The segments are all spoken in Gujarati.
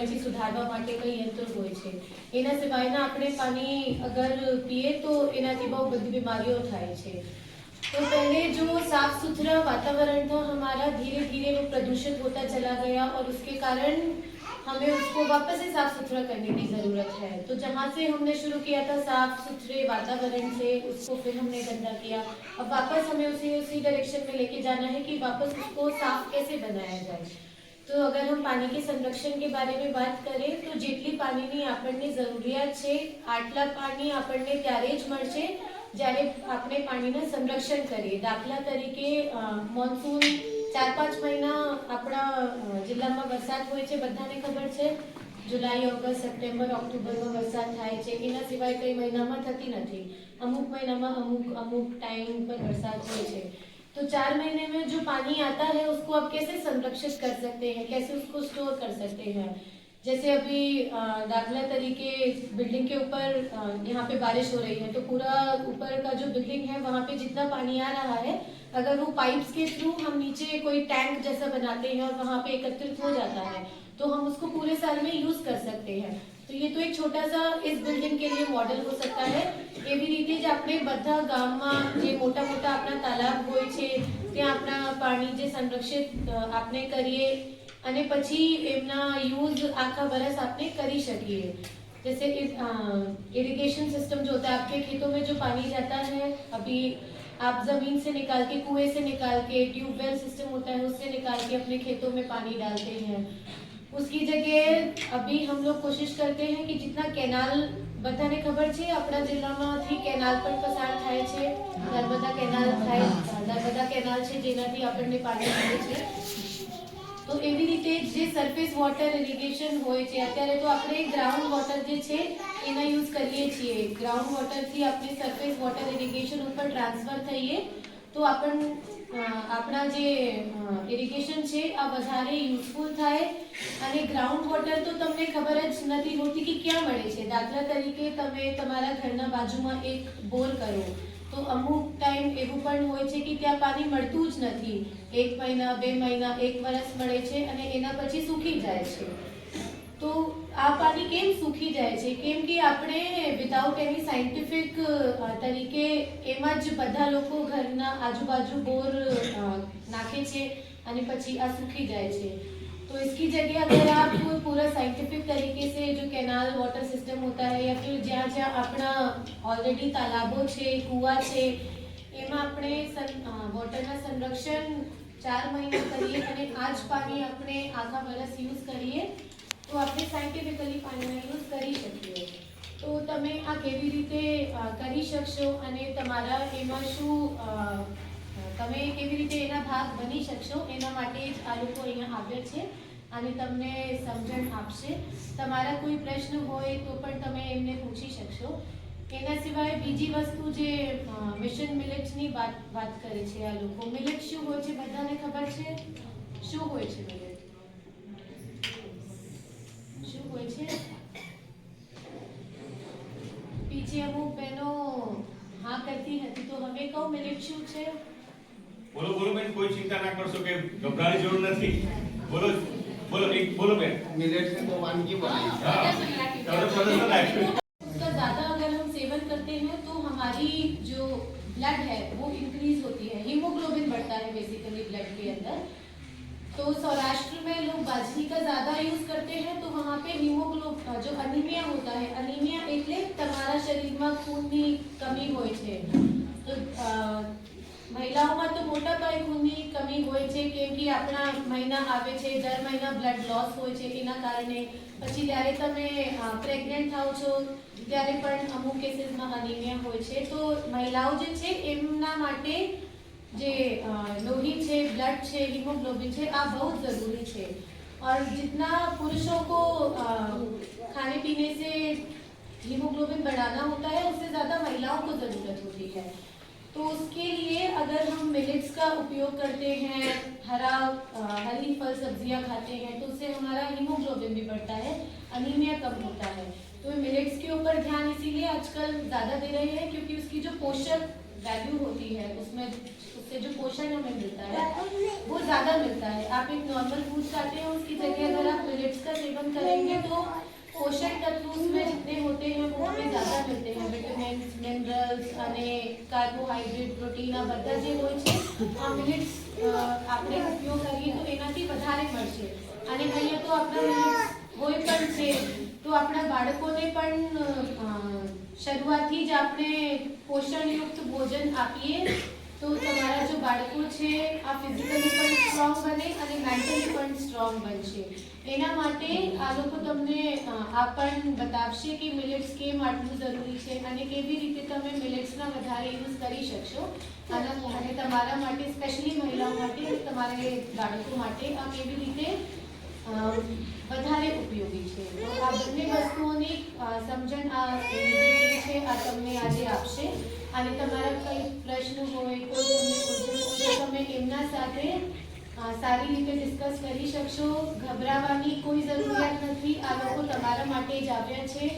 ક્વોલિટી સુધારવા માટે કઈ યંત્રો હોય છે એના સિવાયના આપણે પાણી અગર પીએ તો એનાથી બહુ બધી બીમારીઓ થાય છે तो पहले जो साफ सुथरा वातावरण था हमारा धीरे धीरे वो प्रदूषित होता चला गया और उसके कारण हमें उसको वापस से साफ सुथरा करने की ज़रूरत है तो जहाँ से हमने शुरू किया था साफ सुथरे वातावरण से उसको फिर हमने गंदा किया अब वापस हमें उसी उसी डायरेक्शन में लेके जाना है कि वापस उसको साफ कैसे बनाया जाए તો અગર હમ પાણી કે સંરક્ષણ કે બારે મેં વાત કરીએ તો જેટલી પાણીની આપણને જરૂરિયાત છે, આટલા પાણી આપણને ત્યારે જ મળશે જ્યારે આપણે પાણીના સંરક્ષણ કરીએ. દાખલા તરીકે મોન્સૂન ચાર પાંચ મહિના આપણા જિલ્લામાં વરસાદ હોય છે, બધાને ખબર છે? જુલાઈ, ઓગસ્ટ, સપ્ટેમ્બર, ઓક્ટોબરમાં વરસાદ થાય છે. એના સિવાય કઈ મહિનામાં થતી નથી. અમુક મહિનામાં અમુક અમુક ટાઈમ પર વરસાદ હોય છે. तो चार महीने में जो पानी आता है, उसको आप कैसे संरक्षित कर सकते हैं? कैसे उसको स्टोर कर सकते हैं? जैसे अभी दाखिला तरीके बिल्डिंग के ऊपर यहाँ पे बारिश हो रही है तो पूरा ऊपर का जो बिल्डिंग है, वहाँ पे जितना पानी आ रहा है, अगर वो पाइप्स के थ्रू हम नीचे कोई टैंक जैसा बनाते हैं और वहाँ पे एकत्रित हो जाता है तो हम उसको पूरे साल में यूज़ कर सकते हैं। तो ये तो एक छोटा सा इस बिल्डिंग के लिए मॉडल हो सकता है। એવી રીતે જ આપણે બધા ગામમાં જે મોટા મોટા આપણા તાલાબ હોય છે ત્યાં આપણા પાણી જે સંરક્ષિત અ, આપણે કરીએ અને પછી એમના यूज આખા વરસ આપણે કરી શકીએ जैसे इरिगेशन सिस्टम जो होता है आपके खेतों में जो पानी जाता है अभी आप जमीन से निकाल के कुएं से निकाल के ट्यूबवेल सिस्टम होता है उससे निकाल के अपने खेतों में पानी डालते हैं उसकी जगह अभी हम लोग कोशिश करते हैं कि जितना કેનાલ બધાને ખબર છે, આપણા જિલ્લામાંથી કેનાલ પણ પસાર થાય છે. નર્મદા કેનાલ થાય, નર્મદા કેનાલ છે, જેનાથી આપણને પાણી મળે છે. તો એવી રીતે જે સરફેસ વોટર ઇરિગેશન હોય છે, અત્યારે તો આપણે ગ્રાઉન્ડ વોટર જે છે, એના યુઝ કરીએ છીએ. ગ્રાઉન્ડ વોટરથી આપણે સરફેસ વોટર ઇરિગેશન ઉપર ટ્રાન્સફર થઈએ. તો આપણ આપણા જે ઇરિગેશન છે, આ વધારે યુઝફુલ થાય. અને ગ્રાઉન્ડ વોટર તો તમને ખબર જ નથી હોતી કે ક્યાં મળે છે. દાખલા તરીકે તમે તમારા ઘરના બાજુમાં એક બોર કરો, તો અમુક ટાઈમ એવું પણ હોય છે કે ત્યાં પાણી મળતું જ નથી. એક મહિના, બે મહિના, એક વર્ષ મળે છે અને એના પછી સૂકી જાય છે. તો આ પાણી કેમ સૂકી જાય છે કેમ કે આપણે વિધાઉટ એની સાયન્ટિફિક તરીકે એમાં જ બધા લોકો ઘરના આજુબાજુ બોર અ, નાખે છે અને પછી આ सूखी જાય છે तो इसकी जगह अगर आप पूरा साइंटिफिक तरीके से जो कैनाल वाटर सिस्टम होता है या फिर જ્યાં જ્યાં આપણા ઓલરેડી તાલાબો છે કૂવા છે એમાં આપણે સન- અ, વોટરના સંરક્ષણ ચાર મહિના કરીએ અને આ જ પાણી આપણે આખા વર્ષ યુઝ કરીએ તો આપણે સાયન્ટિફિકલી પાણીનો યુઝ કરી શકીએ. તો તમે આ કેવી રીતે કરી શકશો અને તમારા એમાં શું તમે કેવી રીતે એના ભાગ બની શકશો એના માટે જ આ લોકો અહીંયા આવ્યા છે અને તમને સમજણ આપશે. તમારા કોઈ પ્રશ્ન હોય તો પણ તમે એમને પૂછી શકશો. એના સિવાય બીજી વસ્તુ જે મિશન મિલેટ્સની વાત વાત કરે છે આ લોકો. મિલેટ શું હોય છે? બધાને ખબર છે? શું હોય છે મિલેટ હતી તો હવે કહું મિલેટ શું છે બોલો બોલો બેન કોઈ ચિંતા ના કરશો કે ગભરાવાની જરૂર નથી બોલો બોલો એક બોલો બેન मिलेट से तो वानगी बनी हाँ તમે પ્રદર્શન આપ્યું उसका ज़्यादा अगर हम सेवन करते हैं तो हमारी जो ब्लड है वो इंक्रीज होती है हीमोग्लोबिन बढ़ता है बेसिकली ब्लड के अंदर तो सौराष्ट्र में लोग बाजरी का ज़्यादा यूज़ करते हैं तो वहाँ पे हीमोग्लोब जो અનિમિયા होता है અનિમિયા એટલે તમારા શરીરમાં ખૂનની કમી હોય છે તો અ, મહિલાઓમાં તો મોટા પાયે ખૂનની કમી હોય છે કેમ કે આપણા મહિના આવે છે દર મહિના બ્લડ લોસ હોય છે એના કારણે પછી જ્યારે તમે પ્રેગ્નન્ટ થાઓ છો ત્યારે પણ અમુક કેસીસમાં અનિમિયા હોય છે તો મહિલાઓ જે છે એમના માટે જે अ, लोही છે ब्लड છે हीमोग्लोबिन છે આ बहुत ज़रूरी છે और जितना पुरुषों को अ, खाने पीने से हीमोग्लोबिन बढ़ाना होता है उससे ज़्यादा महिलाओं को ज़रूरत होती है तो उसके लिए अगर हम मिलेट्स का उपयोग करते हैं, हरा हरी फल सब्ज़ियाँ खाते हैं तो उससे हमारा हीमोग्लोबिन भी बढ़ता है अनीमिया कम होता है। तो मिलेट्स के ऊपर ध्यान इसीलिए आजकल ज़्यादा दे रहे हैं क्योंकि उसकी जो पोषक वैल्यू होती है, उसमें, उससे जो पोषण हमें मिलता है, वो ज़्यादा मिलता है। आप एक नॉर्मल फ़ूड खाते हैं, उसकी जगह अगर आप मिलेट्स का सेवन करेंगे तो पोषण तत्व उसमें जितने होते हैं, वो हमें ज़्यादा मिलते हैं। વિટામિન્સ મિનરલ્સ અને કાર્બોહાઈડ્રેટ પ્રોટીન આ બધા જે હોય છે, આ મિનિટ્સ આપણે ઉપયોગ કરીએ તો એનાથી વધારે મળશે. અને અહીંયા તો આપણા મિનિટ્સ હોય પણ છે, તો આપણા બાળકોને પણ શરૂઆતથી જ આપણે પોષણયુક્ત ભોજન આપીએ. તો તમારા જો બાળકો છે, આ ફિઝિકલી પણ સ્ટ્રોંગ બને અને મેન્ટલી પણ સ્ટ્રોંગ બનશે. એના માટે આ લોકો તમને આ પણ બતાવશે કે મિલેટ્સ કેમ આટલું જરૂરી છે અને કેવી રીતે તમે મિલેટ્સના વધારે યુઝ કરી શકશો. અને તમારા માટે સ્પેશિયલી મહિલાઓ માટે, તમારે બાળકો માટે આ કેવી રીતે વધારે ઉપયોગી છે. તો આ બંને વસ્તુઓની સમજણ આ છે, આ તમને આજે આપશે. અને તમારા કંઈ પ્રશ્ન હોય કોઈ તમને હોય તો તમે એમના સાથે સારી રીતે ડિસ્કસ કરી શકશો. ગભરાવાની કોઈ જરૂરિયાત નથી. આ લોકો તમારા માટે જ આવ્યા છે.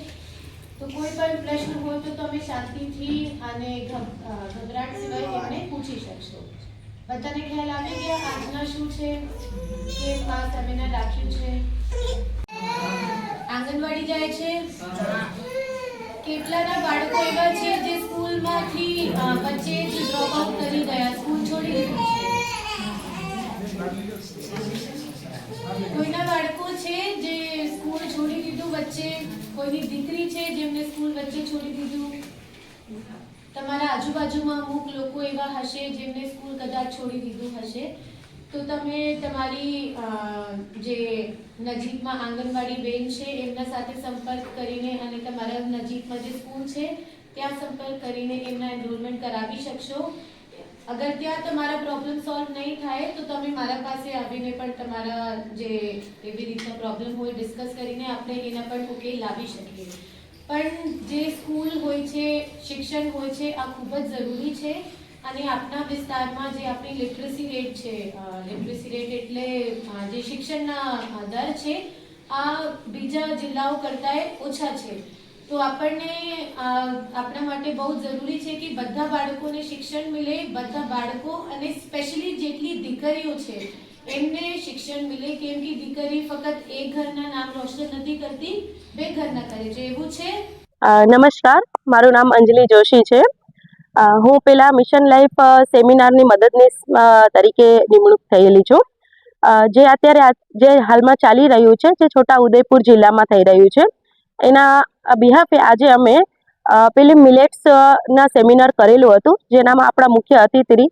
તો કોઈ પણ પ્રશ્ન હોય તો તમે શાંતિથી અને ગભરાટ સિવાય એમને પૂછી શકશો. બધાને ખ્યાલ આવે કે આજના શું છે? કે આ સેમિનાર રાખ્યું છે? આંગણવાડી જાય છે. કેટલાના બાળકો એવા છે જે સ્કૂલમાંથી વચ્ચે જ ડ્રોપ આઉટ કરી ગયા સ્કૂલ છોડી દીધું કોઈના બાળકો છે જે સ્કૂલ છોડી દીધું વચ્ચે? કોઈની દીકરી છે જેમને સ્કૂલ વચ્ચે છોડી દીધું? તમારા આજુબાજુમાં અમુક લોકો એવા હશે જેમને સ્કૂલ કદાચ છોડી દીધું હશે. તો તમે તમારી જે નજીકમાં આંગણવાડી બેન છે, એમના સાથે સંપર્ક કરીને અને તમારા નજીકમાં જે સ્કૂલ છે, ત્યાં સંપર્ક કરીને એમના એનરોલમેન્ટ કરાવી શકશો. અગર ત્યાં તમારા પ્રોબ્લેમ સોલ્વ નહીં થાય, તો તમે મારા પાસે આવીને પણ તમારા જે એવી રીતના પ્રોબ્લેમ હોય ડિસ્કસ કરીને આપણે એના પણ ઉકેલ લાવી શકીએ. પણ જે સ્કૂલ હોય છે, શિક્ષણ હોય છે, આ ખૂબ જ જરૂરી છે. અને આપણા વિસ્તારમાં જે આપણી લિટરસી રેટ છે લિટરસી રેટ એટલે જે શિક્ષણના દર છે, આ બીજા જિલ્લાઓ કરતાં ઓછા છે. તો આપણને આપણા માટે બહુ જરૂરી છે કે બધા બાળકોને શિક્ષણ મળે, બધા બાળકો અને સ્પેશિયલી જેટલી દીકરીઓ છે, એમને શિક્ષણ મળે. કેમ કે દીકરી ફક્ત એક ઘરના નામ રોશન નથી કરતી, બે ઘરના કરે છે. એવું છે? નમસ્કાર. મારું નામ અંજલિ જોશી છે. હું પેલા મિશન લાઈફ સેમિનારની મદદનીશ તરીકે નિમણૂક થયેલી છું. જે અત્યારે જે હાલમાં ચાલી રહ્યું છે, જે છોટા ઉદયપુર જિલ્લામાં થઈ રહ્યું છે, એના બિહાફે આજે અમે પેલી મિલેટ્સના સેમિનાર કરેલું હતું, જેનામાં આપણા મુખ્ય અતિથિ